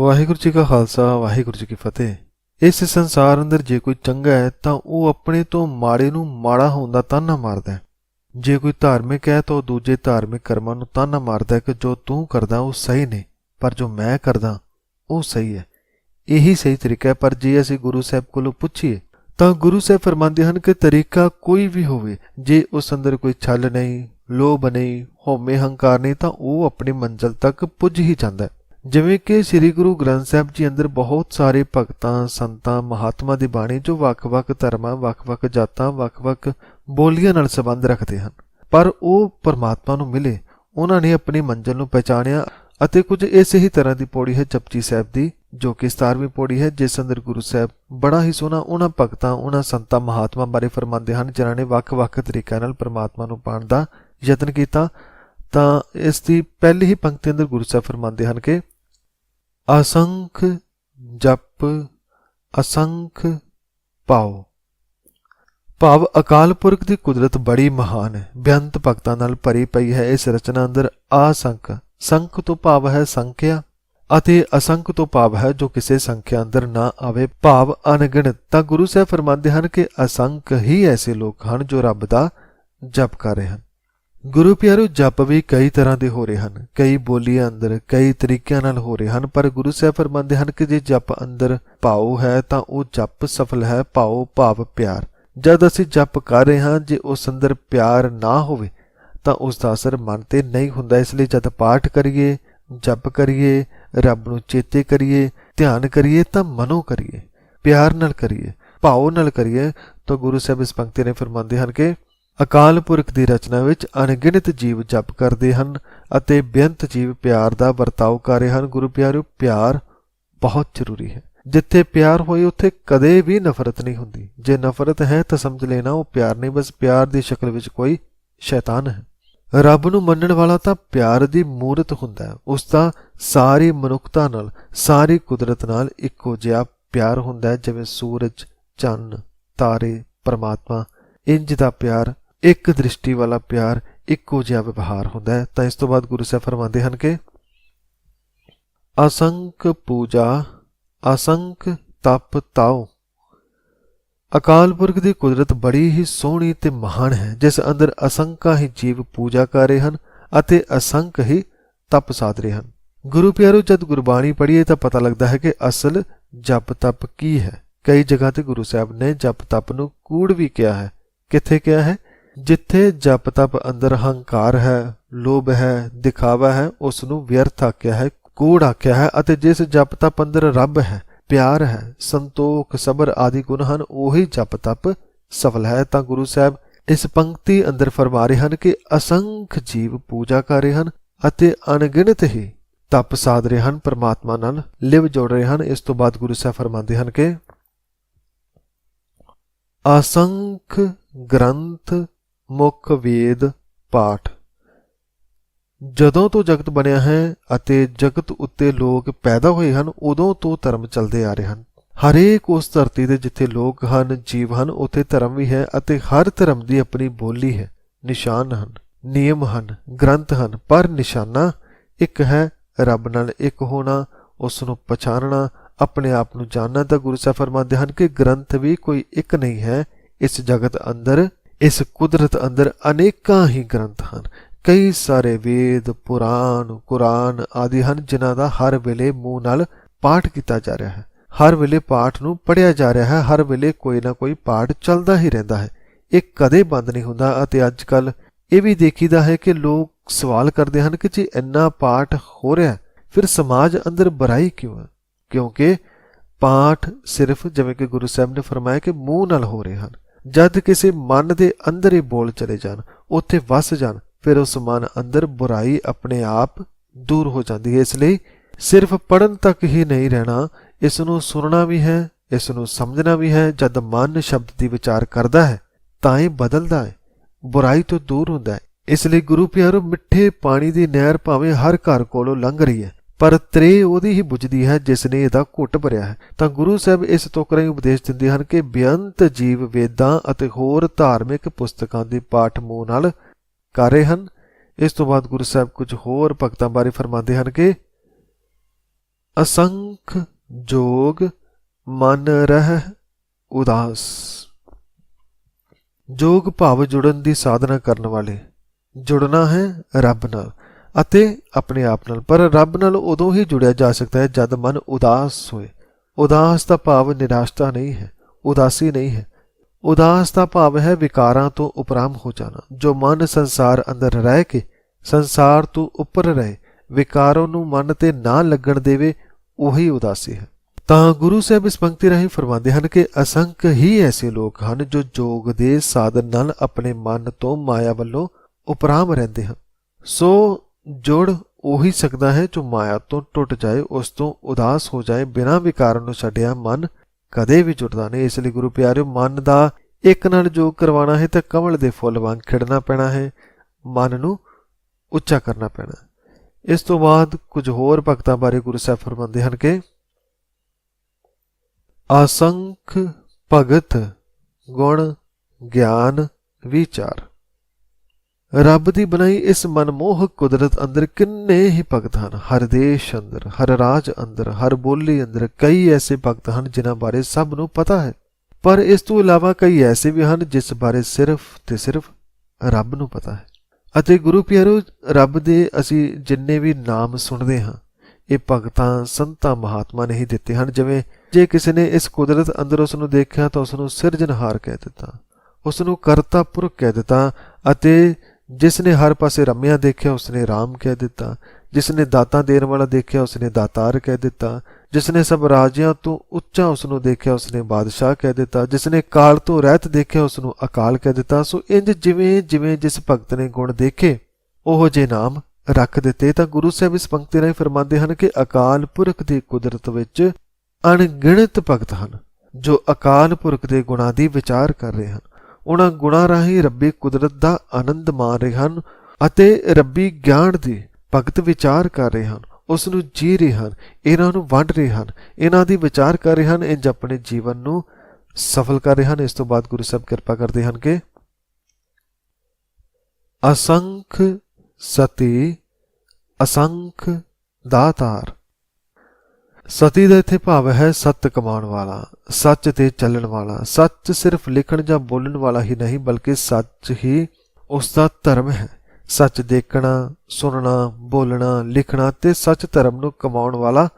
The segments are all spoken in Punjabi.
ਵਾਹਿਗੁਰੂ ਜੀ ਕਾ ਖਾਲਸਾ, ਵਾਹਿਗੁਰੂ ਜੀ ਕੀ ਫਤਿਹ। ਇਸ ਸੰਸਾਰ ਅੰਦਰ ਜੇ ਕੋਈ ਚੰਗਾ ਹੈ, ਤਾਂ ਉਹ ਆਪਣੇ ਤੋਂ ਮਾੜੇ ਨੂੰ ਮਾੜਾ ਹੋਣ ਦਾ ਤਾਨਾ ਮਾਰਦਾ ਹੈ। ਜੇ ਕੋਈ ਧਾਰਮਿਕ ਹੈ, ਤਾਂ ਉਹ ਦੂਜੇ ਧਾਰਮਿਕ ਕਰਮਾਂ ਨੂੰ ਤਾਨਾ ਮਾਰਦਾ ਹੈ ਕਿ ਜੋ ਤੂੰ ਕਰਦਾ, ਉਹ ਸਹੀ ਨੇ, ਪਰ ਜੋ ਮੈਂ ਕਰਦਾ, ਉਹ ਸਹੀ ਹੈ। ਇਹੀ ਸਹੀ ਤਰੀਕਾ ਹੈ, ਪਰ ਜੇ ਅਸੀਂ ਗੁਰੂ ਸਾਹਿਬ ਕੋਲੋਂ ਪੁੱਛੀਏ, ਤਾਂ ਗੁਰੂ ਸਾਹਿਬ ਫਰਮਾਉਂਦੇ ਹਨ ਕਿ ਤਰੀਕਾ ਕੋਈ ਵੀ ਹੋਵੇ, ਜੇ ਉਸ ਅੰਦਰ ਕੋਈ ਛਲ ਨਹੀਂ, ਲੋਭ ਨਹੀਂ ਹਉਮੈ ਹੰਕਾਰ ਨਹੀਂ, ਤਾਂ ਉਹ ਆਪਣੀ ਮੰਜ਼ਲ ਤੱਕ ਪੁੱਜ ਹੀ ਜਾਂਦਾ ਹੈ। ਜਿਵੇਂ ਕਿ ਸ੍ਰੀ ਗੁਰੂ ਗ੍ਰੰਥ ਸਾਹਿਬ ਜੀ ਅੰਦਰ ਬਹੁਤ ਸਾਰੇ ਭਗਤਾਂ, ਸੰਤਾਂ, ਮਹਾਤਮਾ ਦੀ ਬਾਣੀ ਜੋ ਵੱਖ-ਵੱਖ ਧਰਮਾਂ, ਵੱਖ-ਵੱਖ ਜਾਤਾਂ, ਵੱਖ-ਵੱਖ ਬੋਲੀਆਂ ਨਾਲ ਸੰਬੰਧ ਰੱਖਦੇ ਹਨ। ਪਰ ਉਹ ਪਰਮਾਤਮਾ ਨੂੰ ਮਿਲੇ, ਉਹਨਾਂ ਨੇ ਆਪਣੀ ਮੰਜ਼ਲ ਨੂੰ ਪਛਾਣਿਆ ਅਤੇ ਕੁਝ ਇਸੇ ਹੀ ਤਰ੍ਹਾਂ ਦੀ ਪੌੜੀ ਹੈ ਜਪਜੀ ਸਾਹਿਬ ਦੀ, ਜੋ ਕਿ 17ਵੀਂ ਪੌੜੀ ਹੈ, ਜਿਸ ਅੰਦਰ ਗੁਰੂ ਸਾਹਿਬ ਬੜਾ ਹੀ ਸੋਹਣਾ ਉਹਨਾਂ ਭਗਤਾਂ, ਉਹਨਾਂ ਸੰਤਾਂ, ਮਹਾਤਮਾ ਬਾਰੇ ਫਰਮਾਉਂਦੇ ਹਨ, ਜਿਨ੍ਹਾਂ ਨੇ ਵੱਖ-ਵੱਖ ਤਰੀਕਿਆਂ ਨਾਲ ਪਰਮਾਤਮਾ ਨੂੰ ਪਾਣ ਦਾ ਯਤਨ ਕੀਤਾ। ਤਾਂ ਇਸ ਦੀ ਪਹਿਲੀ ਹੀ ਪੰਕਤੀ ਅੰਦਰ ਗੁਰੂ ਸਾਹਿਬ ਫਰਮਾਉਂਦੇ ਹਨ ਕਿ ਅਸੰਖ ਜਪ, ਅਸੰਖ ਪਾਓ ਭਾਵ ਅਕਾਲ ਪੁਰਖ ਦੀ ਕੁਦਰਤ ਬੜੀ ਮਹਾਨ ਹੈ। ਬੇਅੰਤ ਭਗਤਾਂ ਨਾਲ ਭਰੀ ਪਈ ਹੈ ਇਸ ਰਚਨਾ ਅੰਦਰ ਅਸੰਖ ਸੰਖ ਤੋਂ ਭਾਵ ਹੈ ਸੰਖਿਆ ਅਤੇ ਅਸੰਖ ਤੋਂ ਭਾਵ ਹੈ ਜੋ ਕਿਸੇ ਸੰਖਿਆ ਅੰਦਰ ਨਾ ਆਵੇ। ਭਾਵ ਅਣਗਿਣਤ। ਤਾਂ ਗੁਰੂ ਸਾਹਿਬ ਫਰਮਾਉਂਦੇ ਹਨ ਕਿ ਅਸੰਖ ਹੀ ਐਸੇ ਲੋਕ ਹਨ ਜੋ ਰੱਬ ਦਾ ਜਪ ਕਰ ਰਹੇ ਹਨ। ਗੁਰੂ ਪਿਆਰੋ, ਜਪ ਵੀ ਕਈ ਤਰ੍ਹਾਂ ਦੇ ਹੋ ਰਹੇ ਹਨ। ਕਈ ਬੋਲੀਆਂ ਅੰਦਰ, ਕਈ ਤਰੀਕਿਆਂ ਨਾਲ ਹੋ ਰਹੇ ਹਨ, ਪਰ ਗੁਰੂ ਸਾਹਿਬ ਫਰਮਾਉਂਦੇ ਹਨ ਕਿ ਜੇ ਜਪ ਅੰਦਰ ਭਾਉ ਹੈ, ਤਾਂ ਉਹ ਜਪ ਸਫਲ ਹੈ, ਭਾਉ, ਭਾਵ, ਪਿਆਰ। ਜਦ ਅਸੀਂ ਜਪ ਕਰ ਰਹੇ ਹਾਂ, ਜੇ ਉਸ ਅੰਦਰ ਪਿਆਰ ਨਾ ਹੋਵੇ, ਤਾਂ ਉਸ ਦਾ ਅਸਰ ਮਨ ਤੇ ਨਹੀਂ ਹੁੰਦਾ। ਇਸ ਲਈ ਜਦ ਪਾਠ ਕਰੀਏ, ਜਪ ਕਰੀਏ, ਰੱਬ ਨੂੰ ਚੇਤੇ ਕਰੀਏ, ਧਿਆਨ ਕਰੀਏ, ਤਾਂ ਮਨੋ ਕਰੀਏ, ਪਿਆਰ ਨਾਲ ਕਰੀਏ, ਭਾਉ ਨਾਲ ਕਰੀਏ, ਤਾਂ ਗੁਰੂ ਸਾਹਿਬ ਇਸ ਪੰਕਤੀ ਨੇ ਫਰਮਾਉਂਦੇ ਹਨ ਕਿ ਅਕਾਲ ਪੁਰਖ ਦੀ ਰਚਨਾ ਵਿੱਚ ਅਣਗਿਣਤ ਜੀਵ ਜਪ ਕਰਦੇ ਹਨ ਅਤੇ ਬੇਅੰਤ ਜੀਵ ਪਿਆਰ ਦਾ ਵਰਤਾਓ ਕਰ ਰਹੇ ਹਨ। ਗੁਰੂ ਪਿਆਰਿਓ, ਪਿਆਰ ਬਹੁਤ ਜ਼ਰੂਰੀ ਹੈ। ਜਿੱਥੇ ਪਿਆਰ ਹੋਏ, ਉੱਥੇ ਕਦੇ ਵੀ ਨਫ਼ਰਤ ਨਹੀਂ ਹੁੰਦੀ। ਜੇ ਨਫ਼ਰਤ ਹੈ ਤਾਂ ਸਮਝ ਲੈਣਾ, ਉਹ ਪਿਆਰ ਨਹੀਂ, ਬਸ ਪਿਆਰ ਦੀ ਸ਼ਕਲ ਵਿੱਚ ਕੋਈ ਸ਼ੈਤਾਨ ਹੈ। ਰੱਬ ਨੂੰ ਮੰਨਣ ਵਾਲਾ ਤਾਂ ਪਿਆਰ ਦੀ ਮੂਰਤ ਹੁੰਦਾ ਹੈ। ਉਸ ਦਾ ਸਾਰੀ ਮਨੁੱਖਤਾ ਨਾਲ, ਸਾਰੀ ਕੁਦਰਤ ਨਾਲ ਇੱਕੋ ਜਿਹਾ ਪਿਆਰ ਹੁੰਦਾ ਹੈ, ਜਿਵੇਂ ਸੂਰਜ, ਚੰਨ, ਤਾਰੇ, ਪਰਮਾਤਮਾ, ਇੰਜ ਦਾ ਪਿਆਰ ਇੱਕ ਦ੍ਰਿਸ਼ਟੀ ਵਾਲਾ ਪਿਆਰ ਇੱਕੋ ਜਿਹਾ ਵਿਵਹਾਰ ਹੁੰਦਾ ਹੈ। ਤਾਂ ਇਸ ਤੋਂ ਬਾਅਦ ਗੁਰੂ ਸਾਹਿਬ ਫਰਮਾਉਂਦੇ ਹਨ ਕਿ ਅਸੰਖ ਪੂਜਾ, ਅਸੰਖ ਤਪ ਤਾਉ। ਅਕਾਲ ਪੁਰਖ ਦੀ ਕੁਦਰਤ ਬੜੀ ਹੀ ਸੋਹਣੀ ਤੇ ਮਹਾਨ ਹੈ, ਜਿਸ ਅੰਦਰ ਅਸੰਖਾਂ ਹੀ ਜੀਵ ਪੂਜਾ ਕਰ ਰਹੇ ਹਨ ਅਤੇ ਅਸੰਖ ਹੀ ਤਪ ਸਾਧ ਰਹੇ ਹਨ। ਗੁਰੂ ਪਿਆਰੋ, ਜਦ ਗੁਰਬਾਣੀ ਪੜ੍ਹੀਏ ਤਾਂ ਪਤਾ ਲੱਗਦਾ ਹੈ ਕਿ ਅਸਲ ਜਪ ਤਪ ਕੀ ਹੈ। ਕਈ ਜਗ੍ਹਾ ਤੇ ਗੁਰੂ ਸਾਹਿਬ ਨੇ ਜਪ ਤਪ ਨੂੰ ਕੂੜ ਵੀ ਕਿਹਾ ਹੈ। ਕਿੱਥੇ ਕਿਹਾ ਹੈ? ਜਿੱਥੇ ਜਪ ਤਪ ਅੰਦਰ ਹੰਕਾਰ ਹੈ, ਲੋਭ ਹੈ, ਦਿਖਾਵਾ ਹੈ ਉਸ ਨੂੰ ਵਿਅਰਥ ਆਖਿਆ ਹੈ, ਕੂੜ ਆਖਿਆ ਹੈ ਅਤੇ ਜਿਸ ਜਪ ਤਪ ਅੰਦਰ ਰੱਬ ਹੈ, ਪਿਆਰ ਹੈ, ਸੰਤੋਖ, ਸਬਰ ਆਦਿ ਗੁਣ ਹਨ, ਉਹੀ ਜਪ ਤਪ ਸਫਲ ਹੈ। ਤਾਂ ਗੁਰੂ ਸਾਹਿਬ ਇਸ ਪੰਕਤੀ ਅੰਦਰ ਫਰਮਾ ਰਹੇ ਹਨ ਕਿ ਅਸੰਖ ਜੀਵ ਪੂਜਾ ਕਰ ਰਹੇ ਹਨ ਅਤੇ ਅਣਗਿਣਤ ਹੀ ਤਪ ਸਾਧ ਰਹੇ ਹਨ, ਪਰਮਾਤਮਾ ਨਾਲ ਲਿਵ ਜੋੜ ਰਹੇ ਹਨ। ਇਸ ਤੋਂ ਬਾਅਦ ਗੁਰੂ ਸਾਹਿਬ ਫਰਮਾਉਂਦੇ ਹਨ ਕਿ ਅਸੰਖ ਗ੍ਰੰਥ ਮੁੱਖ ਵੇਦ ਪਾਠ। ਜਦੋਂ ਤੋਂ ਜਗਤ ਬਣਿਆ ਹੈ ਅਤੇ ਜਗਤ ਉੱਤੇ ਲੋਕ ਪੈਦਾ ਹੋਏ ਹਨ, ਉਦੋਂ ਤੋਂ ਧਰਮ ਚੱਲਦੇ ਆ ਰਹੇ ਹਨ। ਹਰੇਕ ਉਸ ਧਰਤੀ ਦੇ ਜਿੱਥੇ ਲੋਕ ਹਨ, ਜੀਵ ਹਨ, ਉੱਥੇ ਧਰਮ ਵੀ ਹੈ ਅਤੇ ਹਰ ਧਰਮ ਦੀ ਆਪਣੀ ਬੋਲੀ ਹੈ। ਨਿਸ਼ਾਨ ਹਨ, ਨਿਯਮ ਹਨ, ਗ੍ਰੰਥ ਹਨ, ਪਰ ਨਿਸ਼ਾਨਾ ਇੱਕ ਹੈ, ਰੱਬ ਨਾਲ ਇੱਕ ਹੋਣਾ ਉਸ ਨੂੰ ਪਛਾਣਨਾ, ਆਪਣੇ ਆਪ ਨੂੰ ਜਾਣਨਾ ਤਾਂ ਗੁਰੂ ਸਾਹਿਬ ਫਰਮਾਉਂਦੇ ਹਨ ਕਿ ਗ੍ਰੰਥ ਵੀ ਕੋਈ ਇੱਕ ਨਹੀਂ ਹੈ, ਇਸ ਜਗਤ ਅੰਦਰ ਇਸ ਕੁਦਰਤ ਅੰਦਰ ਅਨੇਕਾਂ ਹੀ ਗ੍ਰੰਥ ਹਨ। ਕਈ ਸਾਰੇ ਵੇਦ, ਪੁਰਾਣ, ਕੁਰਾਨ ਆਦਿ ਹਨ, ਜਿਨ੍ਹਾਂ ਦਾ ਹਰ ਵੇਲੇ ਮੂੰਹ ਨਾਲ ਪਾਠ ਕੀਤਾ ਜਾ ਰਿਹਾ ਹੈ। ਹਰ ਵੇਲੇ ਪਾਠ ਨੂੰ ਪੜ੍ਹਿਆ ਜਾ ਰਿਹਾ ਹੈ। ਹਰ ਵੇਲੇ ਕੋਈ ਨਾ ਕੋਈ ਪਾਠ ਚੱਲਦਾ ਹੀ ਰਹਿੰਦਾ ਹੈ। ਇਹ ਕਦੇ ਬੰਦ ਨਹੀਂ ਹੁੰਦਾ ਅਤੇ ਅੱਜ ਕੱਲ ਇਹ ਵੀ ਦੇਖੀਦਾ ਹੈ ਕਿ ਲੋਕ ਸਵਾਲ ਕਰਦੇ ਹਨ ਕਿ ਜੇ ਇੰਨਾ ਪਾਠ ਹੋ ਰਿਹਾ ਫਿਰ ਸਮਾਜ ਅੰਦਰ ਬੁਰਾਈ ਕਿਉਂ ਹੈ? ਕਿਉਂਕਿ ਪਾਠ ਸਿਰਫ ਜਿਵੇਂ ਕਿ ਗੁਰੂ ਸਾਹਿਬ ਨੇ ਫਰਮਾਇਆ ਕਿ ਮੂੰਹ ਨਾਲ ਹੋ ਰਹੇ ਹਨ। ਜਦ ਕਿਸੇ ਮਨ ਦੇ ਅੰਦਰ ਹੀ ਬੋਲ ਚਲੇ ਜਾਣ, ਉੱਥੇ ਵਸ ਜਾਣ, ਫਿਰ ਉਸ ਮਨ ਅੰਦਰ ਬੁਰਾਈ ਆਪਣੇ ਆਪ ਦੂਰ ਹੋ ਜਾਂਦੀ ਹੈ। ਇਸ ਲਈ ਸਿਰਫ ਪੜਨ ਤੱਕ ਹੀ ਨਹੀਂ ਰਹਿਣਾ ਇਸ ਨੂੰ ਸੁਣਨਾ ਵੀ ਹੈ ਇਸ ਨੂੰ ਸਮਝਣਾ ਵੀ ਹੈ। ਜਦ ਮਨ ਸ਼ਬਦ ਦੀ ਵਿਚਾਰ ਕਰਦਾ ਹੈ, ਤਾਂ ਇਹ ਬਦਲਦਾ ਹੈ, ਬੁਰਾਈ ਤੋਂ ਦੂਰ ਹੁੰਦਾ ਹੈ। ਇਸ ਲਈ ਗੁਰੂ ਪਿਆਰੋ, ਮਿੱਠੇ ਪਾਣੀ ਦੀ ਨਹਿਰ ਭਾਵੇਂ ਹਰ ਘਰ ਕੋਲੋਂ ਲੰਘ ਰਹੀ ਹੈ। ਪਰ ਤ੍ਰੇ ਉਹਦੀ ਹੀ ਬੁਝਦੀ ਹੈ ਜਿਸ ਨੇ ਇਹਦਾ ਘੁੱਟ ਭਰਿਆ ਹੈ। ਤਾਂ ਗੁਰੂ ਸਾਹਿਬ ਇਸ ਤੋਂ ਕਰਾਂ ਉਪਦੇਸ਼ ਦਿੰਦੇ ਹਨ ਕਿ ਬੇਅੰਤ ਜੀਵ ਵੇਦਾਂ ਅਤੇ ਹੋਰ ਧਾਰਮਿਕ ਪੁਸਤਕਾਂ ਦੀ ਪਾਠ ਮੂੰਹ ਨਾਲ ਕਰ ਰਹੇ ਹਨ। ਇਸ ਤੋਂ ਬਾਅਦ ਗੁਰੂ ਸਾਹਿਬ ਕੁਝ ਹੋਰ ਭਗਤਾਂ ਬਾਰੇ ਫਰਮਾਉਂਦੇ ਹਨ ਕਿ ਅਸੰਖ ਜੋਗ ਮਨ ਰਹਿ ਉਦਾਸ। ਜੋਗ ਭਾਵ ਜੁੜਨ ਦੀ ਸਾਧਨਾ ਕਰਨ ਵਾਲੇ। ਜੁੜਨਾ ਹੈ ਰੱਬ ਨਾਲ। ਅਤੇ ਆਪਣੇ ਆਪ ਨਾਲ, ਪਰ ਰੱਬ ਨਾਲ ਉਦੋਂ ਹੀ ਜੁੜਿਆ ਜਾ ਸਕਦਾ ਹੈ ਜਦ ਮਨ ਉਦਾਸ ਹੋਏ। ਉਦਾਸ ਦਾ ਭਾਵ ਨਿਰਾਸ਼ਤਾ ਨਹੀਂ ਹੈ, ਉਦਾਸੀ ਨਹੀਂ ਹੈ। ਉਦਾਸ ਦਾ ਭਾਵ ਹੈ ਵਿਕਾਰਾਂ ਤੋਂ ਉਪਰਾਮ ਹੋ ਜਾਣਾ। ਜੋ ਮਨ ਸੰਸਾਰ ਅੰਦਰ ਰਹਿ ਕੇ ਸੰਸਾਰ ਤੋਂ ਉੱਪਰ ਰਹੇ, ਵਿਕਾਰਾਂ ਨੂੰ ਮਨ ਤੇ ਨਾ ਲੱਗਣ ਦੇਵੇ, ਉਹੀ ਉਦਾਸੀ ਹੈ। ਤਾਂ ਗੁਰੂ ਸਾਹਿਬ ਇਸ ਪੰਕਤੀ ਰਾਹੀਂ ਫਰਮਾਉਂਦੇ ਹਨ ਕਿ ਅਸੰਖ ਹੀ ਐਸੇ ਲੋਕ ਹਨ ਜੋ ਜੋਗ ਦੇ ਸਾਧਨ ਨਾਲ ਆਪਣੇ ਮਨ ਤੋਂ ਮਾਇਆ ਵੱਲੋਂ ਉਪਰਾਮ ਰਹਿੰਦੇ ਹਨ। ਸੋ ਜੋੜ ਉਹੀ ਸਕਦਾ ਹੈ ਜੋ ਮਾਇਆ ਤੋਂ ਟੁੱਟ ਜਾਏ, ਉਸ ਤੋਂ ਉਦਾਸ ਹੋ ਜਾਏ, ਬਿਨਾਂ ਵਿਕਾਰਾਂ ਨੂੰ ਛੱਡਿਆ ਮਨ ਕਦੇ ਵੀ ਜੁੜਦਾ ਨਹੀਂ। ਇਸ ਲਈ ਗੁਰੂ ਪਿਆਰਿਓ, ਮਨ ਦਾ ਇੱਕ ਨਾਲ ਜੋਗ ਕਰਵਾਉਣਾ ਹੈ ਤਾਂ ਕਮਲ ਦੇ ਫੁੱਲ ਵਾਂਗ ਖਿੜਨਾ ਪੈਣਾ ਹੈ, ਮਨ ਨੂੰ ਉੱਚਾ ਕਰਨਾ ਪੈਣਾ। ਇਸ ਤੋਂ ਬਾਅਦ ਕੁਝ ਹੋਰ ਭਗਤਾਂ ਬਾਰੇ ਗੁਰੂ ਸਾਹਿਬ ਫਰਮਾਉਂਦੇ ਹਨ ਕਿ, ਅਸੰਖ ਭਗਤ ਗੁਣ ਗਿਆਨ ਵਿਚਾਰ। ਰੱਬ ਦੀ ਬਣਾਈ ਇਸ ਮਨਮੋਹਕ ਕੁਦਰਤ ਅੰਦਰ ਕਿੰਨੇ ਹੀ ਭਗਤ ਹਨ। ਹਰ ਦੇਸ਼ ਅੰਦਰ, ਹਰ ਰਾਜ ਅੰਦਰ, ਹਰ ਬੋਲੀ ਅੰਦਰ ਕਈ ਐਸੇ ਭਗਤ ਹਨ ਜਿਨ੍ਹਾਂ ਬਾਰੇ ਸਭ ਨੂੰ ਪਤਾ ਹੈ। ਪਰ ਇਸ ਤੋਂ ਇਲਾਵਾ ਕਈ ਐਸੇ ਵੀ ਹਨ ਜਿਸ ਬਾਰੇ ਸਿਰਫ ਤੇ ਸਿਰਫ ਰੱਬ ਨੂੰ ਪਤਾ ਹੈ। ਅਤੇ ਗੁਰੂ ਪਿਆਰੋ, ਰੱਬ ਦੇ ਅਸੀਂ ਜਿੰਨੇ ਵੀ ਨਾਮ ਸੁਣਦੇ ਹਾਂ, ਇਹ ਭਗਤਾਂ, ਸੰਤਾਂ, ਮਹਾਤਮਾ ਨੇ ਹੀ ਦਿੱਤੇ ਹਨ। ਜਿਵੇਂ ਜੇ ਕਿਸੇ ਨੇ ਇਸ ਕੁਦਰਤ ਅੰਦਰ ਉਸ ਨੂੰ ਦੇਖਿਆ ਤਾਂ ਉਸ ਨੂੰ ਸਿਰਜਣਹਾਰ ਕਹਿ ਦਿੱਤਾ, ਉਸ ਨੂੰ ਕਰਤਾ ਪੁਰਖ ਕਹਿ ਦਿੱਤਾ ਅਤੇ ਜਿਸ ਨੇ ਹਰ ਪਾਸੇ ਰਮਿਆ ਦੇਖਿਆ, ਉਸਨੇ ਰਾਮ ਕਹਿ ਦਿੱਤਾ। ਜਿਸ ਨੇ ਦਾਤਾਂ ਦੇਣ ਵਾਲਾ ਦੇਖਿਆ, ਉਸਨੇ ਦਾਤਾਰ ਕਹਿ ਦਿੱਤਾ। ਜਿਸ ਨੇ ਸਭ ਰਾਜਿਆਂ ਤੋਂ ਉੱਚਾ ਉਸ ਨੂੰ ਦੇਖਿਆ, ਉਸਨੇ ਬਾਦਸ਼ਾਹ ਕਹਿ ਦਿੱਤਾ। ਜਿਸ ਨੇ ਕਾਲ ਤੋਂ ਰਹਿਤ ਦੇਖਿਆ ਉਸ ਨੂੰ ਅਕਾਲ ਕਹਿ ਦਿੱਤਾ। ਸੋ ਇੰਜ ਜਿਵੇਂ ਜਿਵੇਂ ਜਿਸ ਭਗਤ ਨੇ ਗੁਣ ਦੇਖੇ, ਉਹ ਜੇ ਨਾਮ ਰੱਖ ਦਿੱਤੇ। ਤਾਂ ਗੁਰੂ ਸਾਹਿਬ ਇਸ ਪੰਕਤੀ ਰਾਹੀਂ ਫਰਮਾਉਂਦੇ ਹਨ ਕਿ ਅਕਾਲ ਪੁਰਖ ਦੀ ਕੁਦਰਤ ਵਿੱਚ ਅਣਗਿਣਤ ਭਗਤ ਹਨ, ਜੋ ਅਕਾਲ ਪੁਰਖ ਦੇ ਗੁਣਾਂ ਦੀ ਵਿਚਾਰ ਕਰ ਰਹੇ ਹਨ। ਉਹਨਾਂ ਗੁਣਾਂ ਰਾਹੀਂ ਰੱਬੀ ਕੁਦਰਤ ਦਾ ਆਨੰਦ ਮਾਣ ਰਹੇ ਹਨ ਅਤੇ ਰੱਬੀ ਗਿਆਨ ਦੀ ਭਗਤ ਵਿਚਾਰ ਕਰ ਰਹੇ ਹਨ ਉਸ ਨੂੰ ਜੀ ਰਹੇ ਹਨ, ਇਹਨਾਂ ਨੂੰ ਵੰਡ ਰਹੇ ਹਨ, ਇਹਨਾਂ ਦੀ ਵਿਚਾਰ ਕਰ ਰਹੇ ਹਨ, ਇੰਜ ਆਪਣੇ ਜੀਵਨ ਨੂੰ ਸਫਲ ਕਰ ਰਹੇ ਹਨ। ਇਸ ਤੋਂ ਬਾਅਦ ਗੁਰੂ ਸਾਹਿਬ ਕਿਰਪਾ ਕਰਦੇ ਹਨ ਕਿ ਅਸੰਖ ਸਤੀ ਅਸੰਖ ਦਾਤਾਰ ਸਤੀ ਦਾ ਇੱਥੇ ਭਾਵ ਹੈ ਸੱਤ ਕਮਾਉਣ ਵਾਲਾ, ਸੱਚ ਤੇ ਚੱਲਣ ਵਾਲਾ। ਸੱਚ ਸਿਰਫ ਲਿਖਣ ਜਾਂ ਬੋਲਣ ਵਾਲਾ ਹੀ ਨਹੀਂ, ਬਲਕਿ ਸੱਚ ਹੀ ਉਸ ਦਾ ਧਰਮ ਹੈ। ਸੱਚ ਦੇਖਣਾ, ਸੁਣਨਾ, ਬੋਲਣਾ, ਲਿਖਣਾ ਤੇ ਸੱਚ ਧਰਮ ਨੂੰ ਕਮਾਉਣ ਵਾਲਾ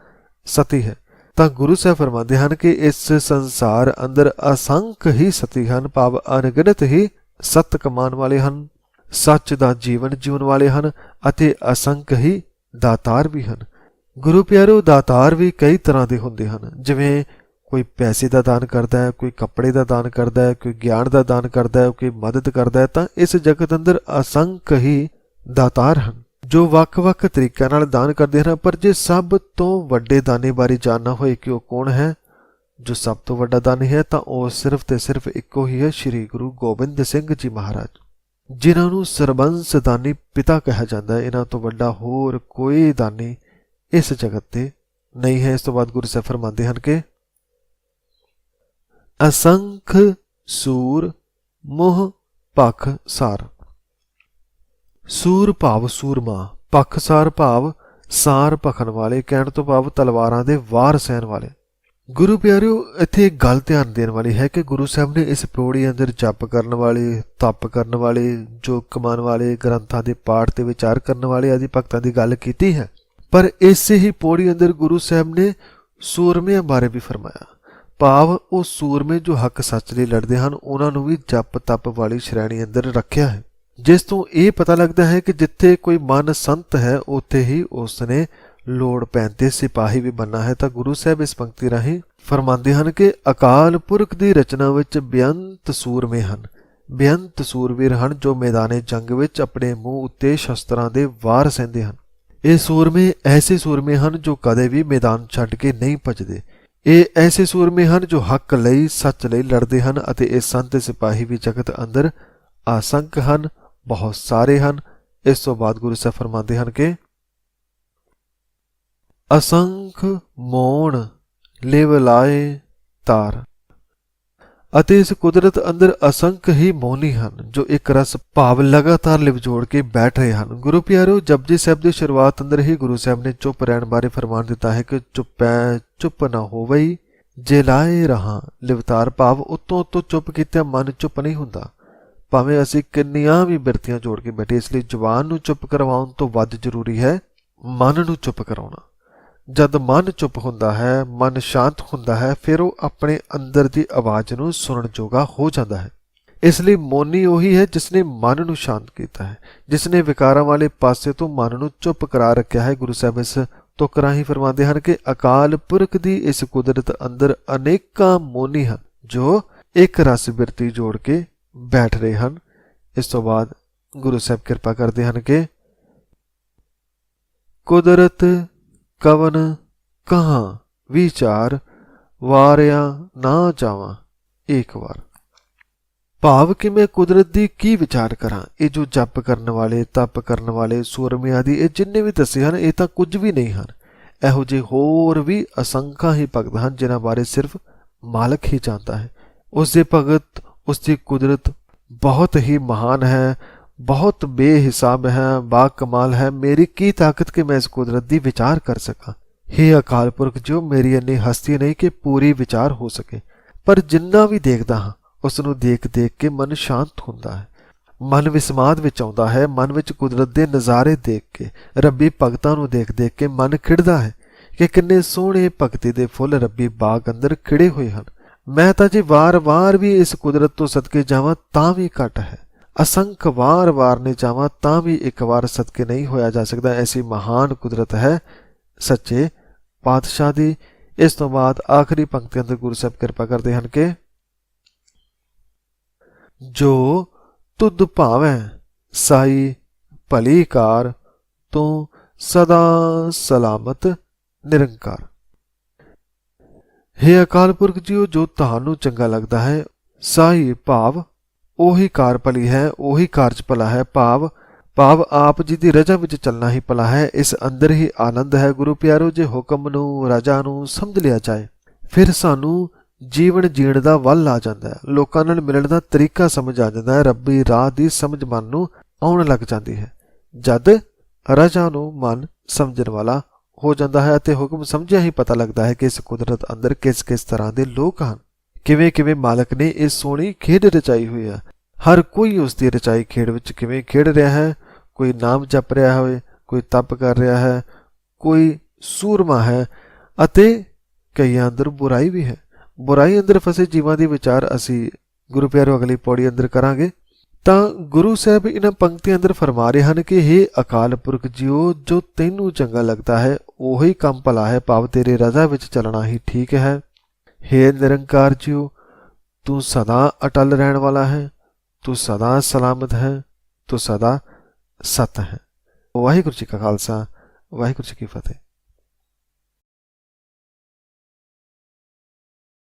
ਸਤੀ ਹੈ। ਤਾਂ ਗੁਰੂ ਸਾਹਿਬ ਫਰਮਾਉਂਦੇ ਹਨ ਕਿ ਇਸ ਸੰਸਾਰ ਅੰਦਰ ਅਸੰਖ ਹੀ ਸਤੀ ਹਨ, ਭਾਵ ਅਣਗਿਣਤ ਹੀ ਸਤ ਕਮਾਉਣ ਵਾਲੇ ਹਨ। ਸੱਚ ਦਾ ਜੀਵਨ ਜਿਉਣ ਵਾਲੇ ਹਨ ਅਤੇ ਅਸੰਖ ਹੀ ਦਾਤਾਰ ਵੀ ਹਨ। ਗੁਰੂ ਪਿਆਰੋ, ਦਾਤਾਰ ਵੀ ਕਈ ਤਰ੍ਹਾਂ ਦੇ ਹੁੰਦੇ ਹਨ। ਜਿਵੇਂ ਕੋਈ ਪੈਸੇ ਦਾ ਦਾਨ ਕਰਦਾ ਹੈ, ਕੋਈ ਕੱਪੜੇ ਦਾ ਦਾਨ ਕਰਦਾ ਹੈ, ਕੋਈ ਗਿਆਨ ਦਾ ਦਾਨ ਕਰਦਾ ਹੈ, ਕੋਈ ਮਦਦ ਕਰਦਾ ਹੈ, ਤਾਂ ਇਸ ਜਗਤ ਅੰਦਰ ਅਸੰਖ ਹੀ ਦਾਤਾਰ ਹਨ, ਜੋ ਵੱਖ-ਵੱਖ ਤਰੀਕਿਆਂ ਨਾਲ ਦਾਨ ਕਰਦੇ ਹਨ। ਪਰ ਜੇ ਸਭ ਤੋਂ ਵੱਡੇ ਦਾਨੇ ਬਾਰੇ ਜਾਣਨਾ ਹੋਏ ਕਿ ਉਹ ਕੌਣ ਹੈ, ਜੋ ਸਭ ਤੋਂ ਵੱਡਾ ਦਾਨੀ ਹੈ, ਤਾਂ ਉਹ ਸਿਰਫ ਤੇ ਸਿਰਫ ਇੱਕੋ ਹੀ ਹੈ ਸ੍ਰੀ ਗੁਰੂ ਗੋਬਿੰਦ ਸਿੰਘ ਜੀ ਮਹਾਰਾਜ, ਜਿਨ੍ਹਾਂ ਨੂੰ ਸਰਬੰਸ ਦਾਨੀ ਪਿਤਾ ਕਿਹਾ ਜਾਂਦਾ ਹੈ। ਇਹਨਾਂ ਤੋਂ ਵੱਡਾ ਹੋਰ ਕੋਈ ਦਾਨੀ ਇਸ ਜਗਤ ਤੇ ਨਹੀਂ ਹੈ ਇਸ ਤੋਂ ਬਾਅਦ ਗੁਰੂ ਸਾਹਿਬ ਫਰਮਾਉਂਦੇ ਹਨ ਕਿ ਅਸੰਖ ਸੂਰ ਮੋਹ ਪਖ ਸਾਰ। ਸੂਰ ਭਾਵ ਸੂਰਮਾ ਪਖਸਾਰ ਭਾਵ ਸਾਰ ਭਖਣ ਵਾਲੇ, ਕਹਿਣ ਤੋਂ ਭਾਵ ਤਲਵਾਰਾਂ ਦੇ ਵਾਰ ਸਹਿਣ ਵਾਲੇ। ਗੁਰੂ ਪਿਆਰਿਓ, ਇੱਥੇ ਇੱਕ ਗੱਲ ਧਿਆਨ ਦੇਣ ਵਾਲੀ ਹੈ ਕਿ ਗੁਰੂ ਸਾਹਿਬ ਨੇ ਇਸ ਪੌੜੀ ਅੰਦਰ ਜਪ ਕਰਨ ਵਾਲੇ, ਤਪ ਕਰਨ ਵਾਲੇ, ਜੋ ਕਮਾਨ ਵਾਲੇ ਗ੍ਰੰਥਾਂ ਦੇ ਪਾਠ ਤੇ ਵਿਚਾਰ ਕਰਨ ਵਾਲੇ ਆਦਿ ਭਗਤਾਂ ਦੀ ਗੱਲ ਕੀਤੀ ਹੈ। ਪਰ ਇਸੇ ਹੀ ਪੌੜੀ ਅੰਦਰ ਗੁਰੂ ਸਾਹਿਬ ਨੇ ਸੂਰਮਿਆਂ ਬਾਰੇ ਵੀ ਫਰਮਾਇਆ। ਭਾਵ ਉਹ ਸੂਰਮੇ ਜੋ ਹੱਕ ਸੱਚ ਲਈ ਲੜਦੇ ਹਨ, ਉਹਨਾਂ ਨੂੰ ਵੀ ਜਪ ਤਪ ਵਾਲੀ ਸ਼੍ਰੇਣੀ ਅੰਦਰ ਰੱਖਿਆ ਹੈ। ਜਿਸ ਤੋਂ ਇਹ ਪਤਾ ਲੱਗਦਾ ਹੈ ਕਿ ਜਿੱਥੇ ਕੋਈ ਮਨ ਸੰਤ ਹੈ, ਉੱਥੇ ਹੀ ਉਸ ਨੇ ਲੋੜ ਪੈਣ ਤੇ ਸਿਪਾਹੀ ਵੀ ਬੰਨਾ ਹੈ। ਤਾਂ ਗੁਰੂ ਸਾਹਿਬ ਇਸ ਪੰਕਤੀ ਰਾਹੀਂ ਫਰਮਾਉਂਦੇ ਹਨ ਕਿ ਅਕਾਲ ਪੁਰਖ ਦੀ ਰਚਨਾ ਵਿੱਚ ਬੇਅੰਤ ਸੂਰਮੇ ਹਨ। ਬੇਅੰਤ ਸੂਰਵੀਰ ਹਨ ਜੋ ਮੈਦਾਨੇ ਜੰਗ ਵਿੱਚ ਆਪਣੇ ਮੂੰਹ ਉੱਤੇ ਸ਼ਸਤਰਾਂ ਦੇ ਵਾਰ ਸਹਿੰਦੇ ਹਨ। ਇਹ ਸੂਰਮੇ ਐਸੇ ਸੂਰਮੇ ਹਨ ਜੋ ਕਦੇ ਵੀ ਮੈਦਾਨ ਛੱਡ ਕੇ ਨਹੀਂ ਭੱਜਦੇ। ਇਹ ਐਸੇ ਸੂਰਮੇ ਹਨ ਜੋ ਹੱਕ ਲਈ, ਸੱਚ ਲਈ ਲੜਦੇ ਹਨ ਅਤੇ ਇਹ ਸੰਤ ਸਿਪਾਹੀ ਵੀ ਜਗਤ ਅੰਦਰ ਆਸੰਕ ਹਨ, ਬਹੁਤ ਸਾਰੇ ਹਨ। ਇਸ ਤੋਂ ਬਾਅਦ ਗੁਰੂ ਸਾਹਿਬ ਫਰਮਾਉਂਦੇ ਹਨ ਕਿ ਅਸੰਖ ਮੋਣ, ਲਿਵ ਲਾਏ ਤਾਰ। ਅਤੇ ਇਸ ਕੁਦਰਤ ਅੰਦਰ ਅਸੰਖ ਹੀ ਮੋਹਨੀ ਹਨ, ਜੋ ਇੱਕ ਰਸ ਭਾਵ ਲਗਾਤਾਰ ਲਿਵਜੋੜ ਕੇ ਬੈਠ ਰਹੇ ਹਨ। ਗੁਰੂ ਪਿਆਰੋ ਜਪਜੀ ਸਾਹਿਬ ਦੀ ਸ਼ੁਰੂਆਤ ਅੰਦਰ ਹੀ ਗੁਰੂ ਸਾਹਿਬ ਨੇ ਚੁੱਪ ਰਹਿਣ ਬਾਰੇ ਫਰਮਾਨ ਦਿੱਤਾ ਹੈ ਕਿ ਚੁੱਪੈ ਚੁੱਪ ਨਾ ਹੋਵਈ, ਜੇ ਲਾਏ ਰਹਾ, ਲਿਵਤਾਰ ਭਾਵ ਉਤੋਂ ਉਤੋਂ ਚੁੱਪ ਕੀਤਿਆਂ ਮਨ ਚੁੱਪ ਨਹੀਂ ਹੁੰਦਾ। ਭਾਵੇਂ ਅਸੀਂ ਕਿੰਨੀਆਂ ਵੀ ਬਿਰਤੀਆਂ ਜੋੜ ਕੇ ਬੈਠੇ, ਇਸ ਲਈ ਜ਼ੁਬਾਨ ਨੂੰ ਚੁੱਪ ਕਰਵਾਉਣ ਤੋਂ ਵੱਧ ਜ਼ਰੂਰੀ ਹੈ ਮਨ ਨੂੰ ਚੁੱਪ ਕਰਾਉਣਾ। ਜਦ ਮਨ ਚੁੱਪ ਹੁੰਦਾ ਹੈ, ਮਨ ਸ਼ਾਂਤ ਹੁੰਦਾ ਹੈ, ਫਿਰ ਉਹ ਆਪਣੇ ਅੰਦਰ ਦੀ ਆਵਾਜ਼ ਨੂੰ ਸੁਣਨ ਜੋਗਾ ਹੋ ਜਾਂਦਾ ਹੈ। ਇਸ ਲਈ ਮੋਨੀ ਉਹੀ ਹੈ ਜਿਸ ਨੇ ਮਨ ਨੂੰ ਸ਼ਾਂਤ ਕੀਤਾ ਹੈ ਜਿਸ ਨੇ ਵਿਕਾਰਾਂ ਵਾਲੇ ਪਾਸੇ ਤੋਂ ਮਨ ਨੂੰ ਚੁੱਪ ਕਰਾ ਰੱਖਿਆ ਹੈ। ਗੁਰੂ ਸਾਹਿਬ ਇਸ ਤੁਕ ਰਾਹੀਂ ਫਰਮਾਉਂਦੇ ਹਨ ਕਿ ਅਕਾਲ ਪੁਰਖ ਦੀ ਇਸ ਕੁਦਰਤ ਅੰਦਰ ਅਨੇਕਾਂ ਮੋਨੀ ਹਨ, ਜੋ ਇੱਕ ਰਸ ਬਿਰਤੀ ਜੋੜ ਕੇ ਬੈਠ ਰਹੇ ਹਨ। ਇਸ ਤੋਂ ਬਾਅਦ ਗੁਰੂ ਸਾਹਿਬ ਕਿਰਪਾ ਕਰਦੇ ਹਨ ਕਿ ਕੁਦਰਤ ਕਵਨ ਕਹਾਂ ਵਿਚਾਰ ਵਾਰਿਆ ਨਾ ਜਾਵਾਂ ਇੱਕ ਵਾਰ। ਭਾਵ ਕਿ ਮੈਂ ਕੁਦਰਤ ਦੀ ਕੀ ਵਿਚਾਰ ਕਰਾਂ? ਇਹ ਜੋ ਜਪ ਕਰਨ ਵਾਲੇ, ਤਪ ਕਰਨ ਵਾਲੇ, ਸੂਰਮੇ ਆਦਿ, ਇਹ ਜਿੰਨੇ ਵੀ ਦੱਸੇ ਹਨ, ਇਹ ਤਾਂ ਕੁਝ ਵੀ ਨਹੀਂ ਹਨ। ਇਹੋ ਜਿਹੇ ਹੋਰ ਵੀ ਅਸੰਖਾ ਹੀ ਭਗਤ ਹਨ, ਜਿਨ੍ਹਾਂ ਬਾਰੇ ਸਿਰਫ ਮਾਲਕ ਹੀ ਜਾਣਦਾ ਹੈ। ਉਸ ਦੇ ਭਗਤ ਉਸ ਦੀ ਕੁਦਰਤ ਬਹੁਤ ਹੀ ਮਹਾਨ ਹੈ। ਬਹੁਤ ਬੇਹਿਸਾਬ ਹੈ, ਬਾ ਕਮਾਲ ਹੈ, ਮੇਰੀ ਕੀ ਤਾਕਤ ਕਿ ਮੈਂ ਇਸ ਕੁਦਰਤ ਦੀ ਵਿਚਾਰ ਕਰ ਸਕਾਂ? हे ਅਕਾਲ ਪੁਰਖ, ਜੋ ਮੇਰੀ ਇੰਨੀ ਹਸਤੀ ਨਹੀਂ ਕਿ ਪੂਰੀ ਵਿਚਾਰ ਹੋ ਸਕੇ, ਪਰ ਜਿੰਨਾ ਵੀ ਦੇਖਦਾ ਹਾਂ ਉਸ ਨੂੰ ਦੇਖ ਦੇਖ ਕੇ ਮਨ ਸ਼ਾਂਤ ਹੁੰਦਾ ਹੈ। ਮਨ ਵਿਸਮਾਦ ਵਿੱਚ ਆਉਂਦਾ ਹੈ, ਮਨ ਵਿੱਚ ਕੁਦਰਤ ਦੇ ਨਜ਼ਾਰੇ ਦੇਖ ਕੇ, ਰੱਬੀ ਭਗਤਾਂ ਨੂੰ ਦੇਖ ਦੇਖ ਕੇ ਮਨ ਖਿੜਦਾ ਹੈ ਕਿ ਕਿੰਨੇ ਸੋਹਣੇ ਭਗਤੀ ਦੇ ਫੁੱਲ ਰੱਬੀ ਬਾਗ ਅੰਦਰ ਖਿੜੇ ਹੋਏ ਹਨ। ਮੈਂ ਤਾਂ ਜੇ ਵਾਰ-ਵਾਰ ਵੀ ਇਸ ਕੁਦਰਤ ਤੋਂ ਸਦਕੇ ਜਾਵਾਂ, ਤਾਂ ਵੀ ਘਟ ਹੈ। ਅਸੰਖ ਵਾਰ-ਵਾਰ ਨੇ ਜਾਵਾਂ, ਤਾਂ ਵੀ ਇੱਕ ਵਾਰ ਸਦਕੇ ਨਹੀਂ ਹੋਇਆ ਜਾ ਸਕਦਾ। ਐਸੀ ਮਹਾਨ ਕੁਦਰਤ ਹੈ ਸੱਚੇ ਪਾਤਸ਼ਾਹ ਦੀ। ਇਸ ਤੋਂ ਬਾਅਦ ਆਖਰੀ ਪੰਕਤੀਆਂ ਅੰਦਰ ਗੁਰੂ ਸਾਹਿਬ ਕਿਰਪਾ ਕਰਦੇ ਹਨ ਕਿ ਜੋ ਤੁਧ ਭਾਵੈ ਸਾਈ ਭਲੀ ਕਾਰ, ਤੂੰ ਸਦਾ ਸਲਾਮਤ ਨਿਰੰਕਾਰ। हे ਅਕਾਲ ਪੁਰਖ ਜੀਓ, ਜੋ ਤੁਹਾਨੂੰ ਚੰਗਾ ਲੱਗਦਾ ਹੈ, ਸਾਈ ਭਾਵ ਉਹੀ ਕਾਰ ਭਲੀ ਹੈ, ਉਹੀ ਕਾਰਜ ਭਲਾ ਹੈ, ਭਾਵ ਭਾਵ ਆਪ ਜੀ ਦੀ ਰਜਾ ਵਿੱਚ ਚੱਲਣਾ ਹੀ ਭਲਾ ਹੈ, ਇਸ ਅੰਦਰ ਹੀ ਆਨੰਦ ਹੈ ਗੁਰੂ ਪਿਆਰੋ, ਜੇ ਹੁਕਮ ਨੂੰ ਰਾਜਾ ਨੂੰ ਸਮਝ ਲਿਆ ਜਾਏ, ਫਿਰ ਸਾਨੂੰ ਜੀਵਨ ਜੀਣ ਦਾ ਵੱਲ ਆ ਜਾਂਦਾ ਹੈ, ਲੋਕਾਂ ਨਾਲ ਮਿਲਣ ਦਾ ਤਰੀਕਾ ਸਮਝ ਆ ਜਾਂਦਾ ਹੈ, ਰੱਬੀ ਰਾਹ ਦੀ ਸਮਝ ਮਨ ਨੂੰ ਆਉਣ ਲੱਗ ਜਾਂਦੀ ਹੈ। ਜਦ ਰਜਾ ਨੂੰ ਮਨ ਸਮਝਣ ਵਾਲਾ ਹੋ ਜਾਂਦਾ ਹੈ ਅਤੇ ਹੁਕਮ ਸਮਝਿਆ ਹੀ ਪਤਾ ਲੱਗਦਾ ਹੈ ਕਿ ਇਸ ਕੁਦਰਤ ਅੰਦਰ ਕਿਸ ਕਿਸ ਤਰ੍ਹਾਂ ਦੇ ਲੋਕ ਹਨ। ਕਿਵੇਂ ਕਿਵੇਂ ਮਾਲਕ ਨੇ ਇਹ ਸੋਹਣੀ ਖੇਡ ਰਚਾਈ ਹੋਈ ਹੈ ਹਰ ਕੋਈ ਉਸ ਦੀ ਰਚਾਈ ਖੇਡ ਵਿੱਚ ਕਿਵੇਂ ਖੇਡ ਰਿਹਾ ਹੈ, ਕੋਈ ਨਾਮ ਜਪ ਰਿਹਾ ਹੋਵੇ, ਕੋਈ ਤਪ ਕਰ ਰਿਹਾ ਹੈ, ਕੋਈ ਸੂਰਮਾ ਹੈ ਅਤੇ ਕਈਆਂ ਅੰਦਰ ਬੁਰਾਈ ਵੀ ਹੈ। ਬੁਰਾਈ ਅੰਦਰ ਫਸੇ ਜੀਵਾਂ ਦੀ ਵਿਚਾਰ ਅਸੀਂ ਗੁਰੂ ਪਿਆਰੋ ਅਗਲੀ ਪੌੜੀ ਅੰਦਰ ਕਰਾਂਗੇ। ਤਾਂ ਗੁਰੂ ਸਾਹਿਬ ਇਹਨਾਂ ਪੰਕਤੀਆਂ ਅੰਦਰ ਫਰਮਾ ਰਹੇ ਹਨ ਕਿ हे ਅਕਾਲ ਪੁਰਖ ਜੀਓ, ਜੋ ਤੈਨੂੰ ਚੰਗਾ ਲੱਗਦਾ ਹੈ, ਉਹੀ ਕੰਮ ਭਲਾ ਹੈ। ਭਾਵ ਤੇਰੇ ਰਜ਼ਾ ਵਿੱਚ ਚੱਲਣਾ ਹੀ ਠੀਕ ਹੈ। हे ਨਿਰੰਕਾਰ ਜੀਓ ਤੂੰ ਸਦਾ ਅਟਲ ਰਹਿਣ ਵਾਲਾ ਹੈ, ਤੂੰ ਸਦਾ ਸਲਾਮਤ ਹੈ, ਤੂੰ ਸਦਾ ਸਤ ਹੈ। ਵਾਹਿਗੁਰੂ ਜੀ ਕਾ ਖਾਲਸਾ, ਵਾਹਿਗੁਰੂ ਜੀ ਕੀ ਫਤਿਹ।